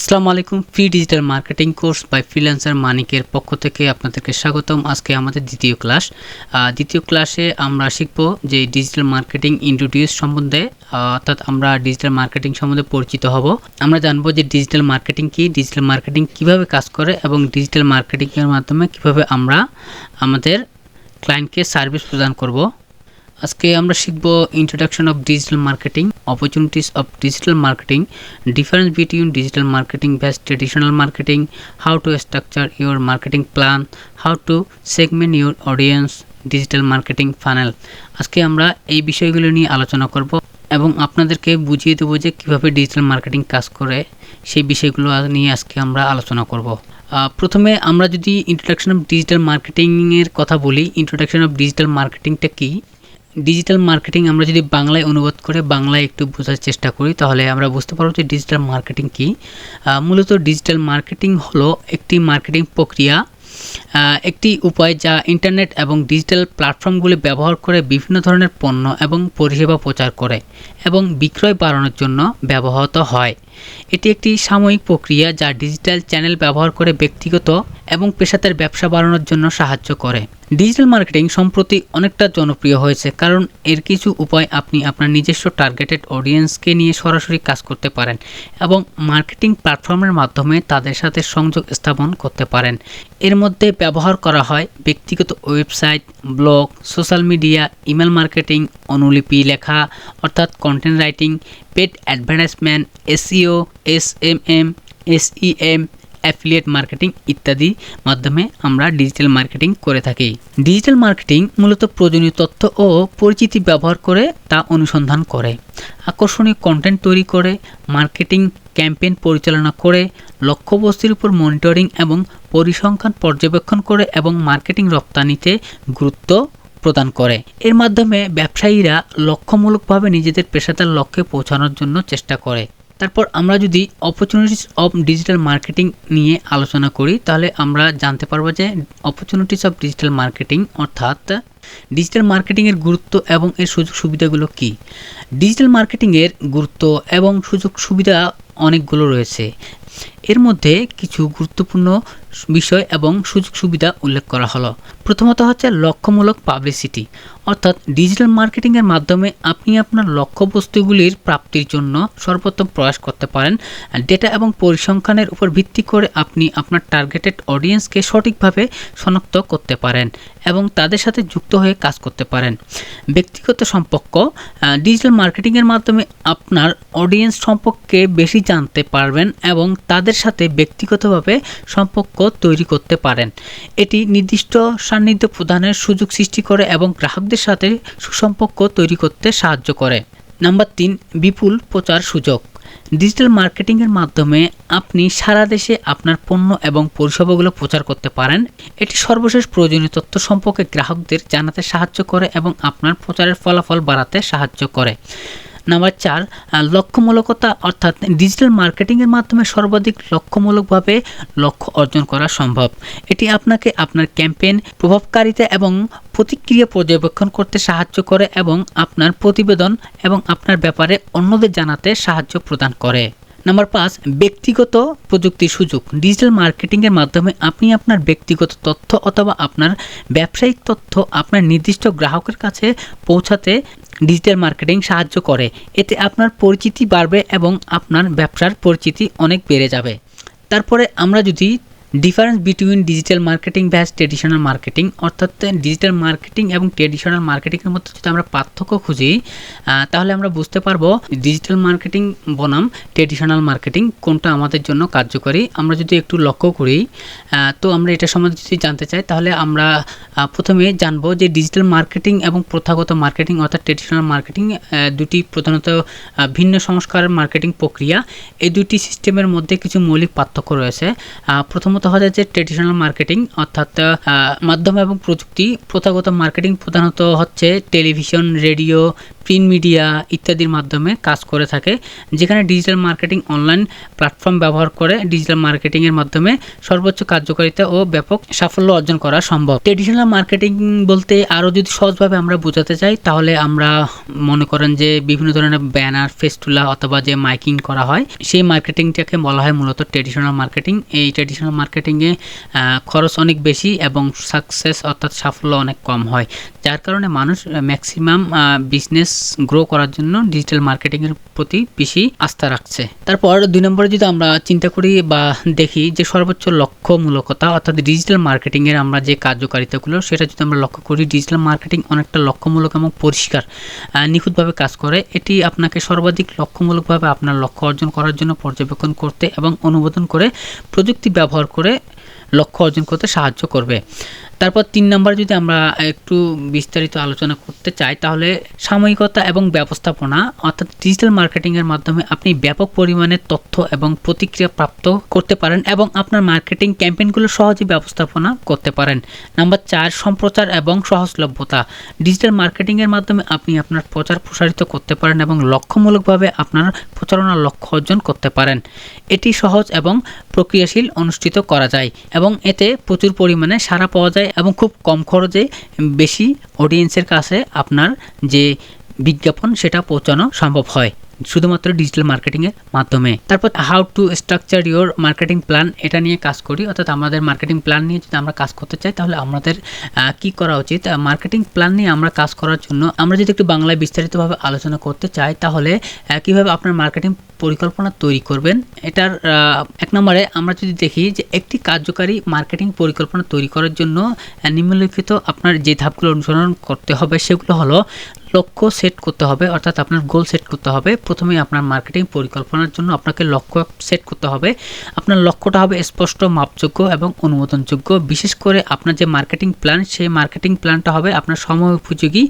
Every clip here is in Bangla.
আসসালামু আলাইকুম free digital marketing course by freelancer মানিকের পক্ষ থেকে আপনাদেরকে স্বাগতম। আজকে আমাদের দ্বিতীয় ক্লাস। দ্বিতীয় ক্লাসে আমরা শিখব যে ডিজিটাল মার্কেটিং ইন্ট্রোডিউস সম্বন্ধে, অর্থাৎ আমরা ডিজিটাল মার্কেটিং সম্বন্ধে পরিচিত হব। আমরা জানব যে ডিজিটাল মার্কেটিং কি, ডিজিটাল মার্কেটিং কীভাবে কাজ করে এবং ডিজিটাল মার্কেটিংয়ের মাধ্যমে কীভাবে আমরা আমাদের ক্লায়েন্টকে সার্ভিস প্রদান করব। আজকে আমরা শিখব introduction of digital marketing opportunities of digital marketing difference between digital marketing vs traditional marketing how to structure your marketing plan how to segment your audience digital marketing funnel আজকে আমরা এই বিষয়গুলো নিয়ে আলোচনা করব এবং আপনাদেরকে বুঝিয়ে দেবো যে কীভাবে ডিজিটাল মার্কেটিং কাজ করে। সেই বিষয়গুলো নিয়ে আজকে আমরা আলোচনা করব। প্রথমে আমরা যদি ইন্ট্রোডাকশন অফ ডিজিটাল মার্কেটিংয়ের কথা বলি ইন্ট্রোডাকশন অফ ডিজিটাল মার্কেটিংটা কী? ডিজিটাল মার্কেটিং আমরা যদি বাংলায় অনুবাদ করে বাংলায় একটু বোঝার চেষ্টা করি, তাহলে আমরা বুঝতে পারব যে ডিজিটাল মার্কেটিং কী। মূলত ডিজিটাল মার্কেটিং হলো একটি মার্কেটিং প্রক্রিয়া একটি উপায় যা ইন্টারনেট এবং ডিজিটাল প্ল্যাটফর্মগুলি ব্যবহার করে বিভিন্ন ধরনের পণ্য এবং পরিষেবা প্রচার করে এবং বিক্রয় বাড়ানোর জন্য ব্যবহৃত হয়। এটি একটি সাময়িক প্রক্রিয়া যা ডিজিটাল চ্যানেল ব্যবহার করে ব্যক্তিগত এবং পেশাদার ব্যবসা বাড়ানোর জন্য সাহায্য করে। ডিজিটাল মার্কেটিং সম্প্রতি অনেকটা জনপ্রিয় হয়েছে, কারণ এর কিছু উপায় আপনি আপনার নিজস্ব টার্গেটেড অডিয়েন্সকে নিয়ে সরাসরি কাজ করতে পারেন এবং মার্কেটিং প্ল্যাটফর্মের মাধ্যমে তাদের সাথে সংযোগ স্থাপন করতে পারেন। এর মধ্যে ব্যবহার করা হয় ব্যক্তিগত website, blog, social media, email marketing, অনুলিপি লেখা, অর্থাৎ content writing paid advertisement SEO S M M SEM affiliate marketing ইত্যাদি মাধ্যমে আমরা ডিজিটাল মার্কেটিং করে থাকি। ডিজিটাল মার্কেটিং মূলত প্রয়োজনীয় তথ্য ও পরিচিতি ব্যবহার করে তা অনুসন্ধান করে, আকর্ষণীয় কন্টেন্ট তৈরি করে মার্কেটিং ক্যাম্পেইন পরিচালনা করে, লক্ষ্যবস্তুর উপর মনিটরিং এবং পরিসংখ্যান পর্যবেক্ষণ করে এবং মার্কেটিং রপ্তানিতে গুরুত্ব প্রদান করে। এর মাধ্যমে ব্যবসায়ীরা লক্ষ্যমূলকভাবে নিজেদের পেশাদার লক্ষ্যে পৌঁছানোর জন্য চেষ্টা করে। তারপর আমরা যদি অপরচুনিটিস অফ ডিজিটাল মার্কেটিং নিয়ে আলোচনা করি, তাহলে আমরা জানতে পারব যে অপরচুনিটিস অফ ডিজিটাল মার্কেটিং অর্থাৎ ডিজিটাল মার্কেটিংয়ের গুরুত্ব এবং এর সুযোগ সুবিধাগুলো কী? ডিজিটাল মার্কেটিংয়ের গুরুত্ব এবং সুযোগ সুবিধা অনেকগুলো রয়েছে। এর মধ্যে কিছু গুরুত্বপূর্ণ বিষয় এবং সুযোগ সুবিধা উল্লেখ করা হলো। প্রথমত হচ্ছে লক্ষ্যমূলক পাবলিসিটি অর্থাৎ ডিজিটাল মার্কেটিংয়ের মাধ্যমে আপনি আপনার লক্ষ্যবস্তুগুলির প্রাপ্তির জন্য সর্বোত্তম প্রয়াস করতে পারেন। ডেটা এবং পরিসংখ্যানের উপর ভিত্তি করে আপনি আপনার টার্গেটেড অডিয়েন্সকে সঠিকভাবে শনাক্ত করতে পারেন এবং তাদের সাথে যুক্ত হয়ে কাজ করতে পারেন। ব্যক্তিগত সম্পর্ক ডিজিটাল মার্কেটিংয়ের মাধ্যমে আপনার অডিয়েন্স সম্পর্কে বেশি জানতে পারবেন এবং তাদের সাথে ব্যক্তিগতভাবে সম্পর্ক তৈরি করতে পারেন। এটি নির্দিষ্ট সান্নিধ্য প্রদানের সুযোগ সৃষ্টি করে এবং গ্রাহকদের সাথে সুসম্পর্ক তৈরি করতে সাহায্য করে। নাম্বার তিন, বিপুল প্রচার সুযোগ। ডিজিটাল মার্কেটিংয়ের মাধ্যমে আপনি সারা দেশে আপনার পণ্য এবং পরিষেবাগুলো প্রচার করতে পারেন। এটি সর্বশেষ প্রয়োজনীয় তথ্য সম্পর্কে গ্রাহকদের জানাতে সাহায্য করে এবং আপনার প্রচারের ফলাফল বাড়াতে সাহায্য করে। নাম্বার চার লক্ষ্যমূলকতা অর্থাৎ ডিজিটাল মার্কেটিংয়ের মাধ্যমে সর্বাধিক লক্ষ্যমূলকভাবে লক্ষ্য অর্জন করা সম্ভব। এটি আপনাকে আপনার ক্যাম্পেইন প্রভাবকারিতা এবং প্রতিক্রিয়া পর্যবেক্ষণ করতে সাহায্য করে এবং আপনার প্রতিবেদন এবং আপনার ব্যাপারে অন্যদের জানাতে সাহায্য প্রদান করে। নাম্বার পাঁচ, ব্যক্তিগত প্রযুক্তির সুযোগ। ডিজিটাল মার্কেটিংয়ের মাধ্যমে আপনি আপনার ব্যক্তিগত তথ্য অথবা আপনার ব্যবসায়িক তথ্য আপনার নির্দিষ্ট গ্রাহকের কাছে পৌঁছাতে ডিজিটাল মার্কেটিং সাহায্য করে। এতে আপনার পরিচিতি বাড়বে এবং আপনার ব্যবসার পরিচিতি অনেক বেড়ে যাবে। তারপরে আমরা যদি difference between digital marketing versus traditional marketing অর্থাৎ ডিজিটাল মার্কেটিং এবং ট্রেডিশনাল মার্কেটিংয়ের মধ্যে যদি আমরা পার্থক্য খুঁজি তাহলে আমরা বুঝতে পারব ডিজিটাল মার্কেটিং বনাম ট্রেডিশনাল মার্কেটিং কোনটা আমাদের জন্য কার্যকরী। আমরা যদি একটু লক্ষ্য করি তো আমরা এটা সম্বন্ধে যদি জানতে চাই, তাহলে আমরা প্রথমে জানব যে ডিজিটাল মার্কেটিং এবং প্রথাগত মার্কেটিং অর্থাৎ ট্রেডিশনাল মার্কেটিং দুটি প্রধানত ভিন্ন সংস্কারের মার্কেটিং প্রক্রিয়া। এই দুটি সিস্টেমের মধ্যে কিছু মৌলিক পার্থক্য রয়েছে। প্রথমত প্রথমত হচ্ছে যে ট্রেডিশনাল মার্কেটিং অর্থাৎ মাধ্যম এবং প্রযুক্তি, প্রথাগত মার্কেটিং প্রধানত হচ্ছে টেলিভিশন রেডিও প্রিন্ট মিডিয়া ইত্যাদির মাধ্যমে কাজ করে থাকে, যেখানে ডিজিটাল মার্কেটিং অনলাইন প্ল্যাটফর্ম ব্যবহার করে ডিজিটাল মার্কেটিংয়ের মাধ্যমে সর্বোচ্চ কার্যকারিতা ও ব্যাপক সাফল্য অর্জন করা সম্ভব। ট্রেডিশনাল মার্কেটিং বলতে আরও যদি সহজভাবে আমরা বোঝাতে চাই, তাহলে আমরা মনে করেন যে বিভিন্ন ধরনের ব্যানার ফেস্টুলা অথবা যে মাইকিং করা হয়, সেই মার্কেটিংটাকে বলা হয় মূলত ট্রেডিশনাল মার্কেটিং এই ট্রেডিশনাল মার্কেটিংয়ে খরচ অনেক বেশি এবং সাকসেস অর্থাৎ সাফল্য অনেক কম হয়। যার কারণে মানুষ ম্যাক্সিমাম বিজনেস গ্রো করার জন্য ডিজিটাল মার্কেটিংয়ের প্রতি বেশি আস্থা রাখছে। তারপর দুই নম্বরে যদি আমরা চিন্তা করি বা দেখি যে সর্বোচ্চ লক্ষ্যমূলকতা অর্থাৎ ডিজিটাল মার্কেটিংয়ের আমরা যে কার্যকারিতাগুলো, সেটা যদি আমরা লক্ষ্য করি ডিজিটাল মার্কেটিং অনেকটা লক্ষ্যমূলক এবং পরিষ্কার নিখুঁতভাবে কাজ করে। এটি আপনাকে সর্বাধিক লক্ষ্যমূলকভাবে আপনার লক্ষ্য অর্জন করার জন্য পর্যবেক্ষণ করতে এবং অনুমোদন করে প্রযুক্তি ব্যবহার করে লক্ষ্য অর্জন করতে সাহায্য করবে। তারপর তিন নম্বর যদি আমরা একটু বিস্তারিত আলোচনা করতে চাই, তাহলে সাময়িকতা এবং ব্যবস্থাপনা, অর্থাৎ ডিজিটাল মার্কেটিংয়ের মাধ্যমে আপনি ব্যাপক পরিমাণে তথ্য এবং প্রতিক্রিয়া প্রাপ্ত করতে পারেন এবং আপনার মার্কেটিং ক্যাম্পেইনগুলো সহজে ব্যবস্থাপনা করতে পারেন। নাম্বার চার, সম্প্রচার এবং সহজলভ্যতা। ডিজিটাল মার্কেটিংয়ের মাধ্যমে আপনি আপনার প্রচার প্রসারিত করতে পারেন এবং লক্ষ্যমূলকভাবে আপনার প্রচারণার লক্ষ্য অর্জন করতে পারেন। এটি সহজ এবং প্রক্রিয়াশীল অনুষ্ঠিত করা যায় এবং এতে প্রচুর পরিমাণে সাড়া পাওয়া যায় এবং খুব কম খরচে বেশি অডিয়েন্সের কাছে আপনার যে বিজ্ঞাপন সেটা পৌঁছানো সম্ভব হয়। শুধুমাত্র ডিজিটাল মার্কেটিংয়ের মাধ্যমে। তারপর how to structure your marketing plan এটা নিয়ে কাজ করি। অর্থাৎ আমাদের মার্কেটিং প্ল্যান নিয়ে যদি আমরা কাজ করতে চাই, তাহলে আমাদের কি করা উচিত? মার্কেটিং প্ল্যান নিয়ে আমরা কাজ করার জন্য আমরা যদি একটু বাংলায় বিস্তারিতভাবে আলোচনা করতে চাই, তাহলে কীভাবে আপনার মার্কেটিং পরিকল্পনা তৈরি করবেন? এটার এক নম্বরে আমরা যদি দেখি যে একটি কার্যকারী মার্কেটিং পরিকল্পনা তৈরি করার জন্য নিম্নলিখিত আপনার যে ধাপগুলো অনুসরণ করতে হবে, সেগুলো হলো লক্ষ্য সেট করতে হবে, অর্থাৎ আপনার গোল সেট করতে হবে। প্রথমে আপনার মার্কেটিং পরিকল্পনার জন্য আপনাকে লক্ষ্য সেট করতে হবে। আপনার লক্ষ্যটা হবে স্পষ্ট, মাপযোগ্য এবং অনুমোদনযোগ্য। বিশেষ করে আপনার যে মার্কেটিং প্ল্যান সেই মার্কেটিং প্ল্যানটা হবে আপনার সময় উপযোগী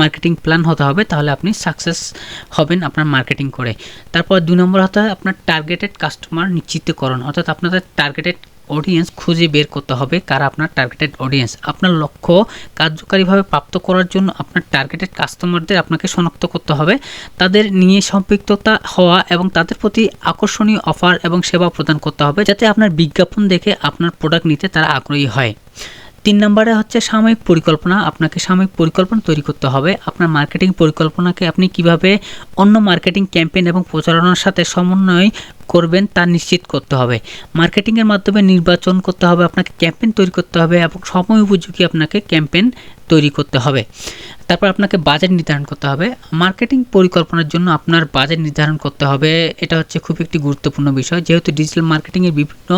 মার্কেটিং প্ল্যান হতে হবে। তাহলে আপনি সাকসেস হবেন আপনার মার্কেটিং করে। তারপর দুই নম্বর হতে আপনার টার্গেটেড কাস্টমার নিশ্চিতকরণ, অর্থাৎ আপনাদের টার্গেটেড অডিয়েন্স খুঁজে বের করতে হবে কারা আপনার টার্গেটেড অডিয়েন্স আপনার লক্ষ্য কার্যকারীভাবে প্রাপ্ত করার জন্য আপনার টার্গেটেড কাস্টমারদের আপনাকে শনাক্ত করতে হবে। তাদের নিয়ে সম্পৃক্ততা হওয়া এবং তাদের প্রতি আকর্ষণীয় অফার এবং সেবা প্রদান করতে হবে যাতে আপনার বিজ্ঞাপন দেখে আপনার প্রোডাক্ট নিতে তারা আগ্রহী হয়। তিন নম্বরে হচ্ছে সাময়িক পরিকল্পনা। আপনাকে সাময়িক পরিকল্পনা তৈরি করতে হবে। আপনার মার্কেটিং পরিকল্পনাকে আপনি কীভাবে অন্য মার্কেটিং ক্যাম্পেইন এবং প্রচারণার সাথে সমন্বয় করবেন, তা নিশ্চিত করতে হবে। মার্কেটিংয়ের মাধ্যমে নির্বাচন করতে হবে, আপনাকে ক্যাম্পেন তৈরি করতে হবে এবং সময় উপযোগী আপনাকে ক্যাম্পেন তৈরি করতে হবে। তারপর আপনাকে বাজেট নির্ধারণ করতে হবে। মার্কেটিং পরিকল্পনার জন্য আপনার বাজেট নির্ধারণ করতে হবে, এটা হচ্ছে খুব একটি গুরুত্বপূর্ণ বিষয়। যেহেতু ডিজিটাল মার্কেটিংয়ের বিভিন্ন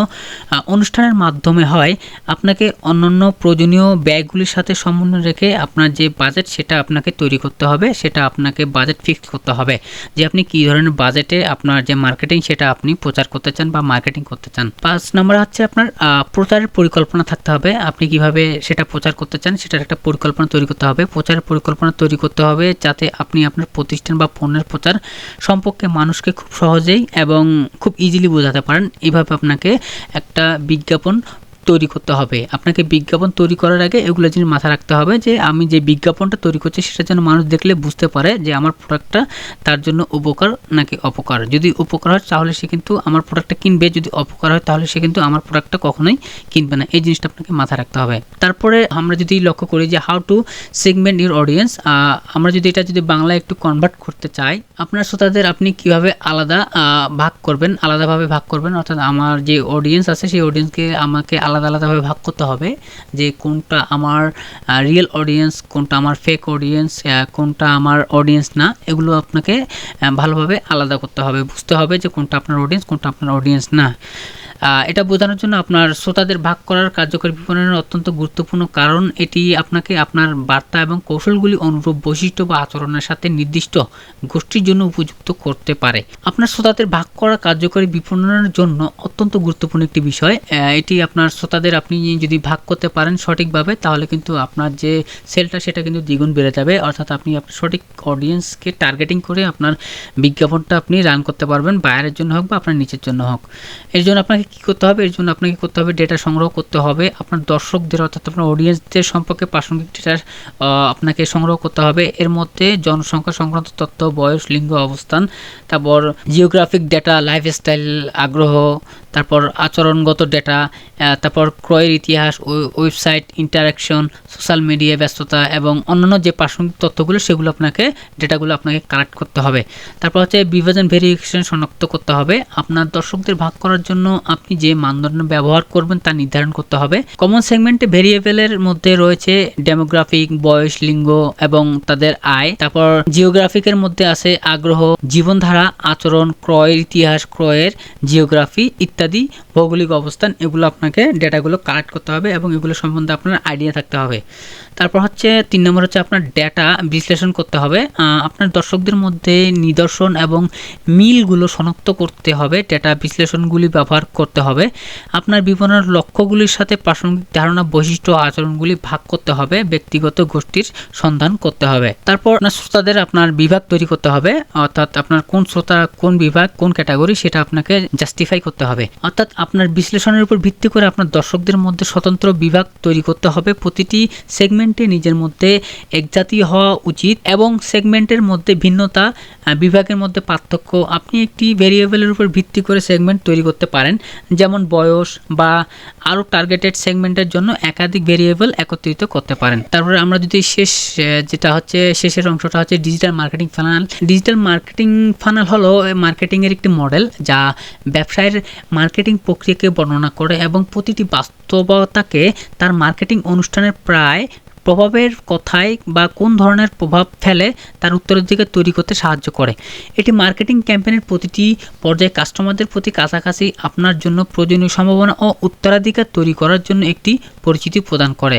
অনুষ্ঠানের মাধ্যমে হয়, আপনাকে অন্যান্য প্রয়োজনীয় ব্যয়গুলির সাথে সমন্বয় রেখে আপনার যে বাজেট সেটা আপনাকে তৈরি করতে হবে, সেটা আপনাকে বাজেট ফিক্স করতে হবে। যে আপনি কী ধরনের বাজেটে আপনার যে মার্কেটিং সেটা আপনি প্রচার করতে চান বা মার্কেটিং করতে চান। পাঁচ নম্বর হচ্ছে আপনার প্রচারের পরিকল্পনা থাকতে হবে। আপনি কীভাবে সেটা প্রচার করতে চান সেটার একটা পরিকল্পনা তৈরি করতে হবে। প্রচারের পরিকল্পনা তৈরি করতে হবে যাতে আপনি আপনার প্রতিষ্ঠান বা পণ্যের প্রচার সম্পর্কে মানুষকে খুব সহজেই এবং খুব ইজিলি বোঝাতে পারেন। এভাবে আপনাকে একটা বিজ্ঞাপন তৈরি করতে হবে। আপনাকে বিজ্ঞাপন তৈরি করার আগে এগুলো জিনিস মাথায় রাখতে হবে যে, আমি যে বিজ্ঞাপনটা তৈরি করছি সেটা যেন মানুষ দেখলে বুঝতে পারে যে, আমার প্রোডাক্টটা তার জন্য উপকার নাকি অপকার। যদি উপকার হয় তাহলে সে কিন্তু আমার প্রোডাক্টটা কিনবে, যদি অপকার হয় তাহলে সে কিন্তু আমার প্রোডাক্টটা কখনোই কিনবে না। এই জিনিসটা আপনাকে মাথায় রাখতে হবে। তারপরে আমরা যদি লক্ষ্য করি যে how to segment your audience আমরা যদি এটা যদি বাংলায় একটু কনভার্ট করতে চাই, আপনার শ্রোতাদের আপনি কীভাবে আলাদা ভাগ করবেন? আলাদাভাবে ভাগ করবেন? অর্থাৎ আমার যে অডিয়েন্স আছে, সেই অডিয়েন্সকে আমাকে আলাদা আলাদাভাবে ভাগ করতে হবে যে কোনটা আমার রিয়েল অডিয়েন্স কোনটা আমার ফেক অডিয়েন্স কোনটা আমার অডিয়েন্স না, এগুলো আপনাকে ভালোভাবে আলাদা করতে হবে। বুঝতে হবে যে কোনটা আপনার অডিয়েন্স কোনটা আপনার অডিয়েন্স না। এটা বোঝানোর জন্য আপনার শ্রোতাদের ভাগ করার কার্যকরী বিপণনের অত্যন্ত গুরুত্বপূর্ণ কারণ এটি আপনাকে আপনার বার্তা এবং কৌশলগুলি অনুরূপ বৈশিষ্ট্য বা আচরণের সাথে নির্দিষ্ট গোষ্ঠীর জন্য উপযুক্ত করতে পারে। আপনার শ্রোতাদের ভাগ করা কার্যকরী বিপণনের জন্য অত্যন্ত গুরুত্বপূর্ণ একটি বিষয়। এটি আপনার শ্রোতাদের আপনি যদি ভাগ করতে পারেন সঠিকভাবে, তাহলে কিন্তু আপনার যে সেলটা, সেটা কিন্তু দ্বিগুণ বেড়ে যাবে। অর্থাৎ আপনি আপনার সঠিক অডিয়েন্সকে টার্গেটিং করে আপনার বিজ্ঞাপনটা আপনি রান করতে পারবেন বাইরের জন্য হোক বা আপনার নিচের জন্য হোক। এর জন্য আপনাকে কী করতে হবে? এর জন্য আপনাকে করতে হবে ডেটা সংগ্রহ করতে হবে। আপনার দর্শকদের অর্থাৎ আপনার অডিয়েন্সদের সম্পর্কে প্রাসঙ্গিক ডেটা আপনাকে সংগ্রহ করতে হবে। এর মধ্যে জনসংখ্যা সংক্রান্ত তথ্য, বয়স, লিঙ্গ, অবস্থান, তারপর জিওগ্রাফিক ডেটা লাইফস্টাইল আগ্রহ, তারপর আচরণগত ডেটা তারপর ক্রয়ের ইতিহাস ওয়েবসাইট ইন্টারাকশন সোশ্যাল মিডিয়া ব্যস্ততা এবং অন্যান্য যে প্রাসঙ্গিক তথ্যগুলো, সেগুলো আপনাকে ডেটাগুলো আপনাকে কালেক্ট করতে হবে। তারপর হচ্ছে বিভাজন ভেরিফিকেশন শনাক্ত করতে হবে। আপনার দর্শকদের ভাগ করার জন্য আপনি যে মানদণ্ড ব্যবহার করবেন তা নির্ধারণ করতে হবে। কমন সেগমেন্টে ভেরিয়েবলের মধ্যে রয়েছে ডেমোগ্রাফিক বয়স, লিঙ্গ এবং তাদের আয়। তারপর জিওগ্রাফিকের মধ্যে আছে আগ্রহ, জীবনধারা, আচরণ ক্রয়ের ইতিহাস, ক্রয়ের জিওগ্রাফি ইত্যাদি, ভৌগোলিক অবস্থান। এগুলো আপনাকে ডেটাগুলো কালেক্ট করতে হবে এবং এগুলো সম্বন্ধে আপনার আইডিয়া থাকতে হবে। তারপর হচ্ছে তিন নম্বর হচ্ছে আপনার ডেটা বিশ্লেষণ করতে হবে। আপনার দর্শকদের মধ্যে নিদর্শন এবং মিলগুলো শনাক্ত করতে হবে। ডেটা বিশ্লেষণগুলি ব্যবহার করতে হবে। আপনার বিপণনের লক্ষ্যগুলির সাথে প্রাসঙ্গিক ধারণা, বৈশিষ্ট্য আচরণগুলি ভাগ করতে হবে। ব্যক্তিগত গোষ্ঠীর সন্ধান করতে হবে। তারপর আপনার শ্রোতাদের আপনার বিভাগ তৈরি করতে হবে। অর্থাৎ আপনার কোন শ্রোতা কোন বিভাগ, কোন ক্যাটাগরি সেটা আপনাকে জাস্টিফাই করতে হবে। অর্থাৎ আপনার বিশ্লেষণের উপর ভিত্তি করে আপনার দর্শকদের মধ্যে স্বতন্ত্র বিভাগ তৈরি করতে হবে। প্রতিটি সেগমেন্টে নিজের মধ্যে একজাতীয় হওয়া উচিত এবং সেগমেন্টের মধ্যে ভিন্নতা বিভাগের মধ্যে পার্থক্য। আপনি একটি ভেরিয়েবলের উপর ভিত্তি করে সেগমেন্ট তৈরি করতে পারেন। যেমন বয়স বা আরও টার্গেটেড সেগমেন্টের জন্য একাধিক ভেরিয়েবল একত্রিত করতে পারেন। তারপরে আমরা যদি শেষ যেটা হচ্ছে শেষের অংশটা হচ্ছে digital marketing funnel digital marketing funnel হলো মার্কেটিংয়ের একটি মডেল যা ব্যবসায়ের মার্কেটিং প্রক্রিয়াকে বর্ণনা করে এবং প্রতিটি বাস্তবতাকে তার মার্কেটিং অনুষ্ঠানের প্রায় প্রভাবের কথায় বা কোন ধরনের প্রভাব ফেলে তার উত্তরাধিকার তৈরি করতে সাহায্য করে। এটি মার্কেটিং ক্যাম্পেনের প্রতিটি পর্যায়ে কাস্টমারদের প্রতি কাছাকাছি আপনার জন্য প্রয়োজনীয় সম্ভাবনা ও উত্তরাধিকার তৈরি করার জন্য একটি পরিচিতি প্রদান করে।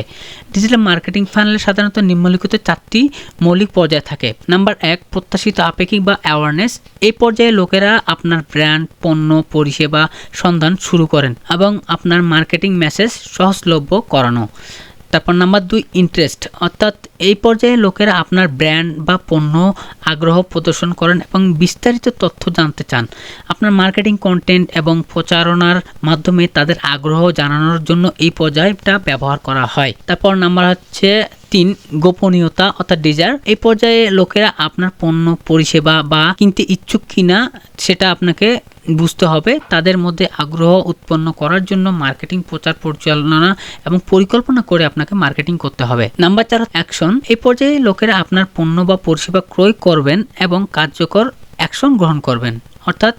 ডিজিটাল মার্কেটিং ফানেলে সাধারণত নিম্নলিখিত চারটি মৌলিক পর্যায় থাকে। নাম্বার এক, প্রত্যাশিত আপেক্ষিক বা অ্যাওয়ারনেস এই পর্যায়ে লোকেরা আপনার ব্র্যান্ড, পণ্য, পরিষেবা সন্ধান শুরু করেন এবং আপনার মার্কেটিং মেসেজ সহজলভ্য করানো। তারপর নাম্বার দুই ইন্টারেস্ট অর্থাৎ এই পর্যায়ে লোকেরা আপনার ব্র্যান্ড বা পণ্য আগ্রহ প্রদর্শন করেন এবং বিস্তারিত তথ্য জানতে চান। আপনার মার্কেটিং কন্টেন্ট এবং প্রচারণার মাধ্যমে তাদের আগ্রহ জানানোর জন্য এই পর্যায়টা ব্যবহার করা হয়। তারপর নাম্বার হচ্ছে তিন, গোপনীয়তা অর্থাৎ ডিজার এই পর্যায়ে লোকেরা আপনার পণ্য, পরিষেবা বা কিনতে ইচ্ছুক কিনা সেটা আপনাকে বুঝতে হবে। তাদের মধ্যে আগ্রহ উৎপন্ন করার জন্য মার্কেটিং, প্রচার পরিচালনা এবং পরিকল্পনা করে আপনাকে মার্কেটিং করতে হবে। নাম্বার চার, অ্যাকশন। এই পর্যায়ে লোকেরা আপনার পণ্য বা পরিষেবা ক্রয় করবেন এবং কার্যকর অ্যাকশন গ্রহণ করবেন। অর্থাৎ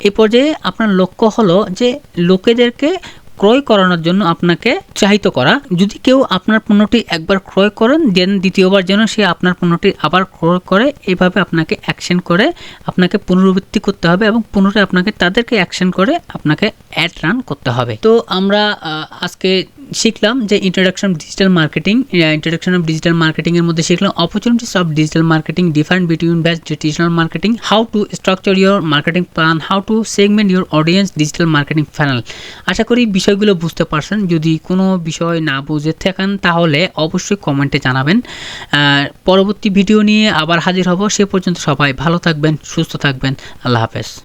এই পর্যায়ে আপনার লক্ষ্য হলো যে লোকেদেরকে ক্রয় করানোর জন্য আপনাকে চাহিত করা। যদি কেউ আপনার পণ্যটি একবার ক্রয় করেন, দেন দ্বিতীয়বার যেন সে আপনার পণ্যটি আবার ক্রয় করে, এভাবে আপনাকে অ্যাকশন করে, আপনাকে পুনরাবৃত্তি করতে হবে এবং পুনরায় আপনাকে তাদেরকে অ্যাকশন করে আপনাকে অ্যাড রান করতে হবে। তো আমরা আজকে শিখলাম যে introduction of digital marketing introduction of digital marketing এর মধ্যে শিখলাম opportunities of digital marketing different between best digital marketing how to structure your marketing plan how to segment your audience digital marketing funnel আশা করি বিষয়গুলো বুঝতে পারছেন। যদি কোনো বিষয় না বুঝে থাকেন, তাহলে অবশ্যই কমেন্টে জানাবেন। পরবর্তী ভিডিও নিয়ে আবার হাজির হব। সে পর্যন্ত সবাই ভালো থাকবেন, সুস্থ থাকবেন। আল্লাহ হাফেজ।